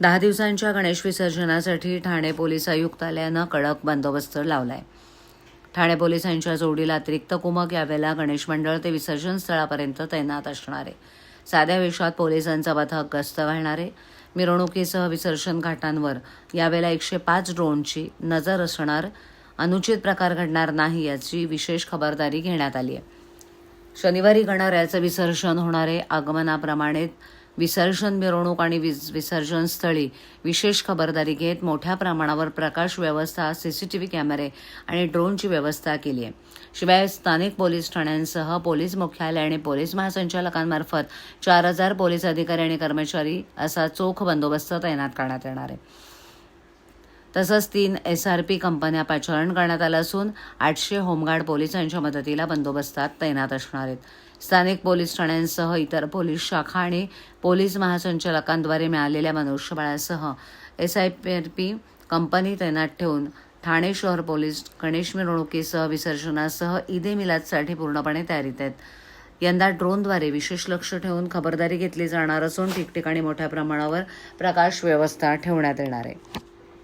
दहा दिवसांच्या गणेश विसर्जनासाठी ठाणे पोलीस आयुक्तालयानं कडक बंदोबस्त लावलाय. ठाणे पोलिसांच्या जोडीला अतिरिक्त कुमक यावेळेला गणेश मंडळ ते विसर्जन स्थळापर्यंत तैनात असणारे. साध्या वेशात पोलिसांचं पथक गस्त घालणारे. मिरवणुकीसह विसर्जन घाटांवर यावेळेला एकशे पाच ड्रोनची नजर असणार. अनुचित प्रकार घडणार नाही याची विशेष खबरदारी घेण्यात आली आहे शनिवारी गणरायाचं विसर्जन होणारे आगमनाप्रमाणे विसर्जन मिरवणूक आणि विसर्जन स्थळी विशेष खबरदारी घेत मोठ्या प्रमाणावर प्रकाश व्यवस्था सीसीटीव्ही कॅमेरे आणि ड्रोनची व्यवस्था केली आहे. शिवाय स्थानिक पोलीस ठाण्यांसह पोलीस मुख्यालय आणि पोलीस महासंचालकांमार्फत चार हजार पोलीस अधिकारी आणि कर्मचारी असा चोख बंदोबस्त तैनात करण्यात येणार आहे. तसंच तीन एस आर पी कंपन्या पाचारण करण्यात आलं असून आठशे होमगार्ड पोलिसांच्या मदतीला बंदोबस्तात तैनात असणार आहेत. स्थानिक पोलीस ठाण्यांसह इतर पोलीस शाखा आणि पोलीस महासंचालकांद्वारे मिळालेल्या मनुष्यबळासह S I P R P company तैनात ठेवून ठाणे शहर पोलीस गणेश मिरवणुकीसह विसर्जनासह ईदे मिलादसाठी पूर्णपणे तयारीत आहेत. यंदा ड्रोनद्वारे विशेष लक्ष ठेवून खबरदारी घेतली जाणार असून ठिकठिकाणी मोठ्या प्रमाणावर प्रकाश व्यवस्था ठेवण्यात येणार आहे.